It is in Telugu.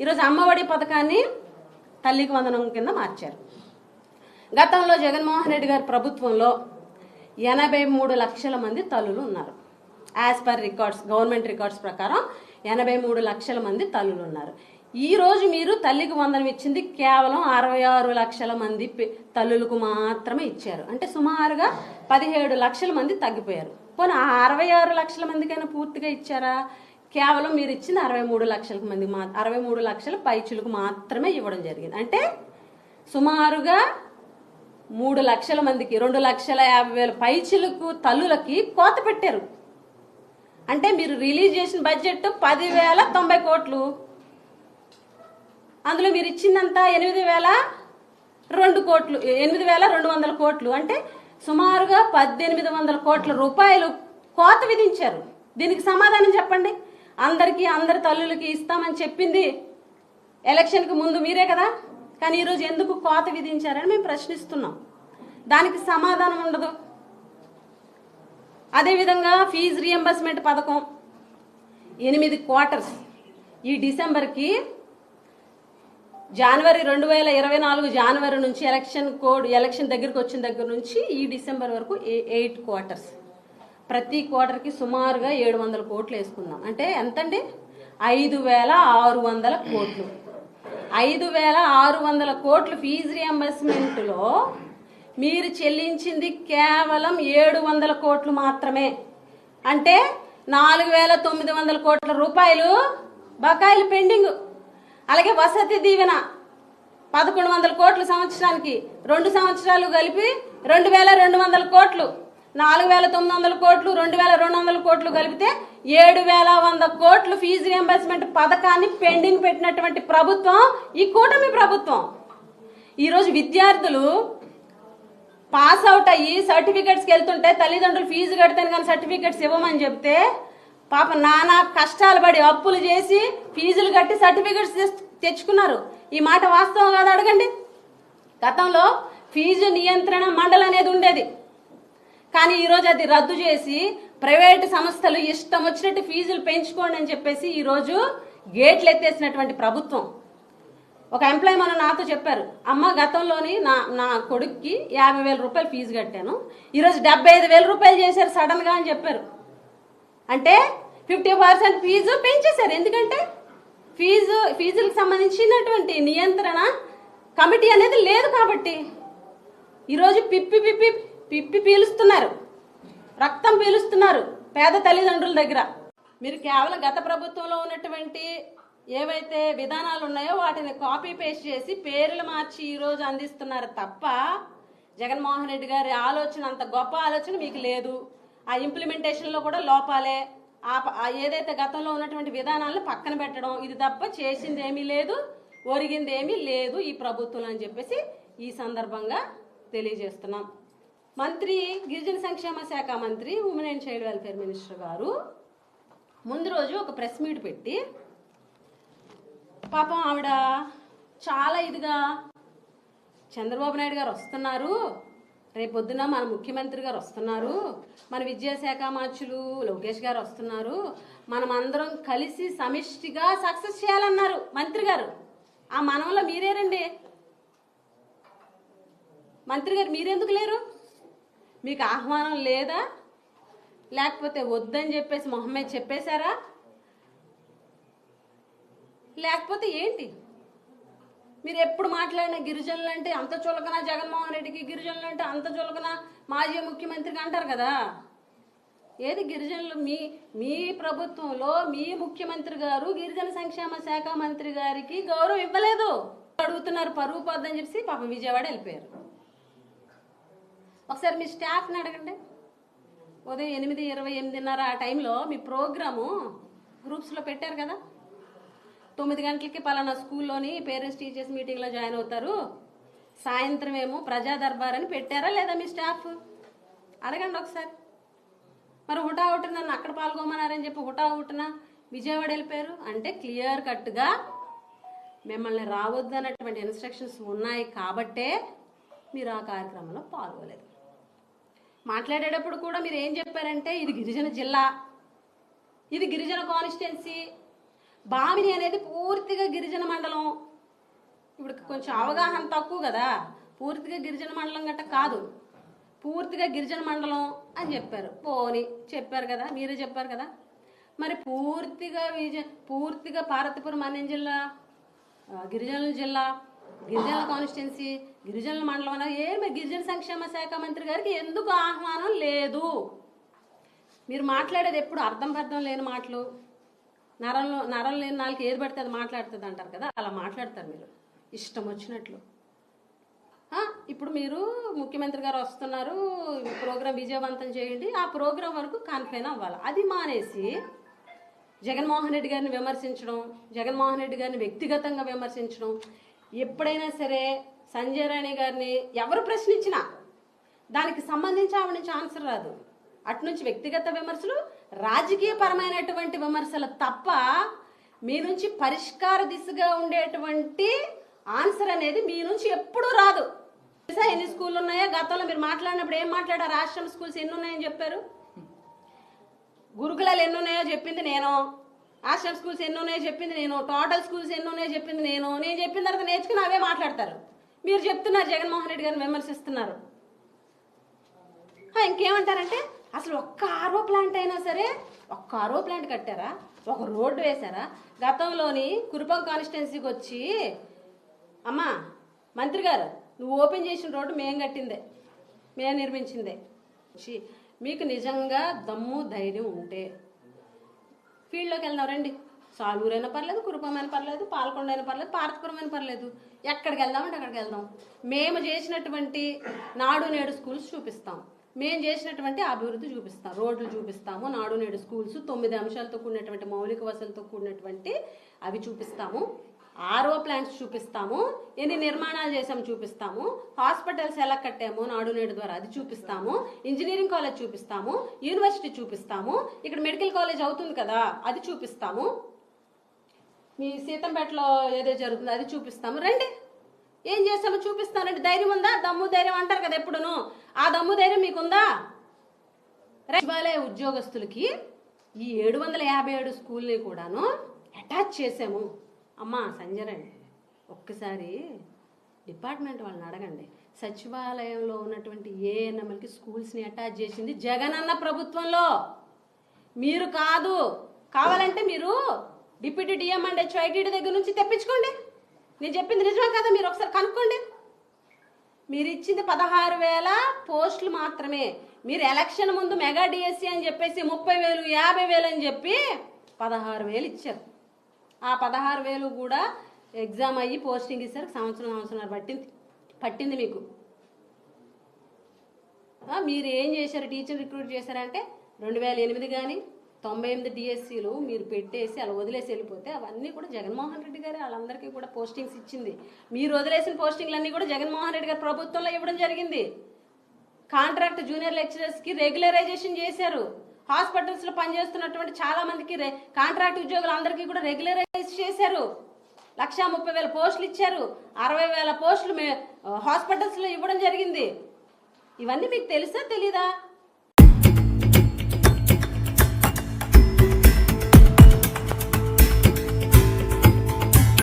ఈరోజు అమ్మఒడి పథకాన్ని తల్లికి వందనం కింద మార్చారు. గతంలో జగన్మోహన్ రెడ్డి గారి ప్రభుత్వంలో ఎనభై మూడు లక్షల మంది తల్లులు ఉన్నారు. As per records government records ప్రకారం ఎనభై మూడు లక్షల మంది తల్లులు ఉన్నారు. ఈరోజు మీరు తల్లికి వందనం ఇచ్చింది కేవలం అరవై ఆరు లక్షల మంది తల్లులకు మాత్రమే ఇచ్చారు. అంటే సుమారుగా పదిహేడు లక్షల మంది తగ్గిపోయారు. పోనీ ఆ అరవై ఆరు లక్షల మందికైనా పూర్తిగా ఇచ్చారా? కేవలం మీరు ఇచ్చిన అరవై మూడు లక్షల మంది మా అరవై మూడు లక్షల పైచులకు మాత్రమే ఇవ్వడం జరిగింది. అంటే సుమారుగా మూడు లక్షల మందికి రెండు లక్షల యాభై వేల పైచులకు తల్లులకి కోత పెట్టారు. అంటే మీరు రిలీజ్ చేసిన బడ్జెట్ పదివేల తొంభై కోట్లు. అందులో మీరు ఇచ్చిందంతా ఎనిమిది వేల రెండు కోట్లు ఎనిమిది వేల రెండు వందల కోట్లు. అంటే సుమారుగా పద్దెనిమిది వందల కోట్ల రూపాయలు కోత విధించారు. దీనికి సమాధానం చెప్పండి. అందరికీ అందరి తల్లులకి ఇస్తామని చెప్పింది ఎలక్షన్కి ముందు మీరే కదా? కానీ ఈరోజు ఎందుకు కోత విధించారని మేము ప్రశ్నిస్తున్నాం. దానికి సమాధానం ఉండదు. అదేవిధంగా ఫీజు రియంబర్స్మెంట్ పథకం ఎనిమిది క్వార్టర్స్. ఈ డిసెంబర్కి జనవరి రెండు వేల ఇరవై నాలుగు జనవరి నుంచి ఎలక్షన్ కోడ్ ఎలక్షన్ దగ్గరికి వచ్చిన దగ్గర నుంచి ఈ డిసెంబర్ వరకు ఎయిట్ క్వార్టర్స్. ప్రతి క్వార్టర్కి సుమారుగా ఏడు వందల కోట్లు వేసుకుందాం. అంటే ఎంతండి? ఐదు వేల ఆరు వందల కోట్లు. ఐదు వేల ఆరు వందల కోట్లు ఫీజు రియంబర్స్మెంట్లో మీరు చెల్లించింది కేవలం ఏడు వందల కోట్లు మాత్రమే. అంటే నాలుగు వేల తొమ్మిది వందల కోట్ల రూపాయలు బకాయిలు పెండింగ్. అలాగే వసతి దీవెన పదకొండు వందల కోట్లు సంవత్సరానికి. రెండు సంవత్సరాలు కలిపి రెండు వేల రెండు వందల కోట్లు. నాలుగు వేల తొమ్మిది వందల కోట్లు రెండు వేల రెండు వందల కోట్లు కలిపితే ఏడు వేల వంద కోట్లు ఫీజు రియంబర్స్మెంట్ పథకాన్ని పెండింగ్ పెట్టినటువంటి ప్రభుత్వం ఈ కూటమి ప్రభుత్వం. ఈరోజు విద్యార్థులు పాస్ అవుట్ అయ్యి సర్టిఫికెట్స్కి వెళ్తుంటే తల్లిదండ్రులు ఫీజు కడితేనే కానీ సర్టిఫికెట్స్ ఇవ్వమని చెప్తే పాప నానా కష్టాలు పడి అప్పులు చేసి ఫీజులు కట్టి సర్టిఫికెట్స్ తెచ్చుకున్నారు. ఈ మాట వాస్తవం కాదు అడగండి? గతంలో ఫీజు నియంత్రణ మండలి అనేది ఉండేది. కానీ ఈరోజు అది రద్దు చేసి ప్రైవేటు సంస్థలు ఇష్టం వచ్చినట్టు ఫీజులు పెంచుకోండి అని చెప్పేసి ఈరోజు గేట్లు ఎత్తేసినటువంటి ప్రభుత్వం. ఒక ఎంప్లాయ్ మన నాతో చెప్పారు అమ్మ గతంలోని నా నా కొడుక్కి యాభై వేల రూపాయలు ఫీజు కట్టాను. ఈరోజు డెబ్బై ఐదు వేల రూపాయలు చేశారు సడన్గా అని చెప్పారు. అంటే ఫిఫ్టీ పర్సెంట్ ఫీజు పెంచేశారు. ఎందుకంటే ఫీజు ఫీజులకు సంబంధించినటువంటి నియంత్రణ కమిటీ అనేది లేదు కాబట్టి. ఈరోజు పిప్పి పిప్పి పిప్పి పీలుస్తున్నారు. రక్తం పీలుస్తున్నారు పేద తల్లిదండ్రుల దగ్గర. మీరు కేవలం గత ప్రభుత్వంలో ఉన్నటువంటి ఏవైతే విధానాలు ఉన్నాయో వాటిని కాపీ పేస్ట్ చేసి పేర్లు మార్చి ఈరోజు అందిస్తున్నారు తప్ప జగన్మోహన్ రెడ్డి గారి ఆలోచన అంత గొప్ప ఆలోచన మీకు లేదు. ఆ ఇంప్లిమెంటేషన్లో కూడా లోపాలే. ఆ ఏదైతే గతంలో ఉన్నటువంటి విధానాలను పక్కన పెట్టడం ఇది తప్ప చేసింది ఏమీ లేదు ఒరిగింది ఏమీ లేదు ఈ ప్రభుత్వం అని చెప్పేసి ఈ సందర్భంగా తెలియజేస్తున్నాం. మంత్రి గిరిజన సంక్షేమ శాఖ మంత్రి women and child welfare minister గారు ముందు రోజు ఒక ప్రెస్ మీట్ పెట్టి పాపం ఆవిడ చాలా ఇదిగా చంద్రబాబు నాయుడు గారు వస్తున్నారు. రేపొద్దున మన ముఖ్యమంత్రి గారు వస్తున్నారు. మన విద్యాశాఖ మార్చులు లోకేష్ గారు వస్తున్నారు. మనం అందరం కలిసి సమిష్టిగా సక్సెస్ చేయాలన్నారు మంత్రి గారు. ఆ మనంలో మీరేరండి? మంత్రి గారు మీరెందుకు లేరు? మీకు ఆహ్వానం లేదా? లేకపోతే వద్దని చెప్పేసి మొహమ్మద్ చెప్పేశారా? లేకపోతే ఏంటి? మీరు ఎప్పుడు మాట్లాడిన గిరిజనులు అంటే అంత చులకన జగన్మోహన్ రెడ్డికి గిరిజనులు అంటే అంత చులకన మాజీ ముఖ్యమంత్రికి అంటారు కదా. ఏది గిరిజనులు? మీ మీ ప్రభుత్వంలో మీ ముఖ్యమంత్రి గారు గిరిజన సంక్షేమ శాఖ మంత్రి గారికి గౌరవం ఇవ్వలేదు. అడుగుతున్నారు పరువు పోద్దని చెప్పి పాపం విజయవాడ వెళ్ళిపోయారు. ఒకసారి మీ స్టాఫ్ని అడగండి. ఉదయం ఎనిమిది ఇరవై ఎనిమిదిన్నర ఆ టైంలో మీ ప్రోగ్రాము గ్రూప్స్లో పెట్టారు కదా. తొమ్మిది గంటలకి పలానా స్కూల్లోని పేరెంట్స్ టీచర్స్ మీటింగ్లో జాయిన్ అవుతారు. సాయంత్రం ఏమో ప్రజా దర్బార్ అని పెట్టారా లేదా మీ స్టాఫ్? అడగండి ఒకసారి. మరి హుటా హుట నన్ను అక్కడ పాల్గొమన్నారని చెప్పి హుటా హుటన విజయవాడ వెళ్ళిపోయారు. అంటే క్లియర్ కట్గా మిమ్మల్ని రావద్దు అన్నటువంటి ఇన్స్ట్రక్షన్స్ ఉన్నాయి కాబట్టే మీరు ఆ కార్యక్రమంలో పాల్గొలేదు. మాట్లాడేటప్పుడు కూడా మీరు ఏం చెప్పారంటే ఇది గిరిజన జిల్లా. ఇది గిరిజన కాన్స్టిట్యున్సీ. బామిని అనేది పూర్తిగా గిరిజన మండలం. ఇప్పుడు కొంచెం అవగాహన తక్కువ కదా. పూర్తిగా గిరిజన మండలం గట్ట కాదు. పూర్తిగా గిరిజన మండలం అని చెప్పారు. పోని చెప్పారు కదా మీరే చెప్పారు కదా. మరి పూర్తిగా విజయ పూర్తిగా పార్వతీపురం అన్యం జిల్లా గిరిజనుల జిల్లా గిరిజనుల కాన్స్టిట్యున్సీ గిరిజనుల మండలం అన్నారు. ఏమి గిరిజన సంక్షేమ శాఖ మంత్రి గారికి ఎందుకు ఆహ్వానం లేదు? మీరు మాట్లాడేది ఎప్పుడు అర్థం అర్థం లేని మాటలు నరంలో నరం లేని నాలుగు ఏది పడితే అది మాట్లాడుతుంది అంటారు కదా? అలా మాట్లాడతారు మీరు. ఇష్టం వచ్చినట్లు. ఇప్పుడు మీరు ముఖ్యమంత్రి గారు వస్తున్నారు ప్రోగ్రాం విజయవంతం చేయండి ఆ ప్రోగ్రాం వరకు కన్ఫైన్ అవ్వాలి. అది మానేసి జగన్మోహన్ రెడ్డి గారిని విమర్శించడం జగన్మోహన్ రెడ్డి గారిని వ్యక్తిగతంగా విమర్శించడం ఎప్పుడైనా సరే సంజయ్ రాణి గారిని ఎవరు ప్రశ్నించినా దానికి సంబంధించి ఆవిడ నుంచి ఆన్సర్ రాదు. అటు నుంచి వ్యక్తిగత విమర్శలు రాజకీయపరమైనటువంటి విమర్శలు తప్ప మీ నుంచి పరిష్కార దిశగా ఉండేటువంటి ఆన్సర్ అనేది మీ నుంచి ఎప్పుడూ రాదు. తెలుసా ఎన్ని స్కూళ్ళు ఉన్నాయో? గతంలో మీరు మాట్లాడినప్పుడు ఏం మాట్లాడారు? ఆశ్రమ స్కూల్స్ ఎన్ని ఉన్నాయని చెప్పారు? గురుకులాలు ఎన్ని ఉన్నాయో చెప్పింది నేను. ఆశ్రమ్ స్కూల్స్ ఎన్ని ఉన్నాయో చెప్పింది నేను. టోటల్ స్కూల్స్ ఎన్ని ఉన్నాయో చెప్పింది నేను. నేను చెప్పిన తర్వాత నేర్చుకుని అవే మాట్లాడతారు. మీరు చెప్తున్నారు జగన్మోహన్ రెడ్డి గారిని విమర్శిస్తున్నారు. ఇంకేమంటారంటే అసలు ఒక్క ఆరో ప్లాంట్ అయినా సరే ఒక్క ఆరో ప్లాంట్ కట్టారా? ఒక రోడ్డు వేశారా? గతంలోని కురుపం కాన్స్టిట్యున్సీకి వచ్చి అమ్మా మంత్రి గారు నువ్వు ఓపెన్ చేసిన రోడ్డు మేం కట్టిందే మేము నిర్మించిందే. మీకు నిజంగా దమ్ము ధైర్యం ఉంటే ఫీల్డ్లోకి వెళ్దాం రండి. సాలూరైనా పర్లేదు కురుపమైన పర్లేదు పాలకొండ అయినా పర్లేదు పార్తపురం అయినా పర్లేదు. ఎక్కడికి వెళ్దామంటే అక్కడికి వెళ్దాం. మేము చేసినటువంటి నాడు నేడు స్కూల్స్ చూపిస్తాం. మేము చేసినటువంటి అభివృద్ధి చూపిస్తాం. రోడ్లు చూపిస్తాము నాడు నేడు స్కూల్స్ తొమ్మిది అంశాలతో కూడినటువంటి మౌలిక వసతులతో కూడినటువంటి అవి చూపిస్తాము. ఆర్ఓ ప్లాంట్స్ చూపిస్తాము ఎన్ని నిర్మాణాలు చేసాము చూపిస్తాము హాస్పిటల్స్ ఎలా కట్టాము నాడు నేడు ద్వారా అది చూపిస్తాము ఇంజనీరింగ్ కాలేజ్ చూపిస్తాము యూనివర్సిటీ చూపిస్తాము ఇక్కడ మెడికల్ కాలేజ్ అవుతుంది కదా అది చూపిస్తాము. మీ సీతంపేటలో ఏదో జరుగుతుందో అది చూపిస్తాము. రండి. ఏం చేస్తామో చూపిస్తానండి. ధైర్యం ఉందా? దమ్ము ధైర్యం అంటారు కదా ఎప్పుడును. ఆ దమ్ము ధైర్యం మీకుందా? సచివాలయ ఉద్యోగస్తులకి ఈ ఏడు వందల యాభై ఏడు స్కూల్ని కూడాను అటాచ్ చేసాము అమ్మా సంజయ్ ఒక్కసారి డిపార్ట్మెంట్ వాళ్ళని అడగండి. సచివాలయంలో ఉన్నటువంటి ఏ ఎన్ఎంఎల్కి స్కూల్స్ని అటాచ్ చేసింది జగనన్న ప్రభుత్వంలో. మీరు కాదు. కావాలంటే మీరు డిప్యూటీ డిఎం అండ్ హెచ్ఐటీ దగ్గర నుంచి తెప్పించుకోండి. నేను చెప్పింది నిజమే కదా? మీరు ఒకసారి కనుక్కోండి. మీరు ఇచ్చింది పదహారు వేల పోస్టులు మాత్రమే. మీరు ఎలక్షన్ ముందు మెగా డిఎస్సి అని చెప్పేసి ముప్పై వేలు యాభై వేలు అని చెప్పి పదహారు వేలు ఇచ్చారు. ఆ పదహారు వేలు కూడా ఎగ్జామ్ అయ్యి పోస్టింగ్ ఇచ్చారు సంవత్సరం సంవత్సరం పట్టింది. పట్టింది మీకు. మీరు ఏం చేశారు? టీచర్ రిక్రూట్ చేశారంటే రెండు వేల ఎనిమిది కానీ తొంభై ఎనిమిది డిఎస్సీలు మీరు పెట్టేసి అలా వదిలేసి వెళ్ళిపోతే అవన్నీ కూడా జగన్మోహన్ రెడ్డి గారు వాళ్ళందరికీ కూడా పోస్టింగ్స్ ఇచ్చింది. మీరు వదిలేసిన పోస్టింగ్లన్నీ కూడా జగన్మోహన్ రెడ్డి గారు ప్రభుత్వంలో ఇవ్వడం జరిగింది. కాంట్రాక్ట్ జూనియర్ లెక్చరర్స్కి రెగ్యులరైజేషన్ చేశారు. హాస్పిటల్స్లో పనిచేస్తున్నటువంటి చాలా మందికి రె- కాంట్రాక్ట్ ఉద్యోగులందరికీ కూడా రెగ్యులరైజ్ చేశారు. లక్షా ముప్పై వేల పోస్టులు ఇచ్చారు. అరవై వేల పోస్టులు మే ఇవ్వడం జరిగింది. ఇవన్నీ మీకు తెలుసా తెలీదా?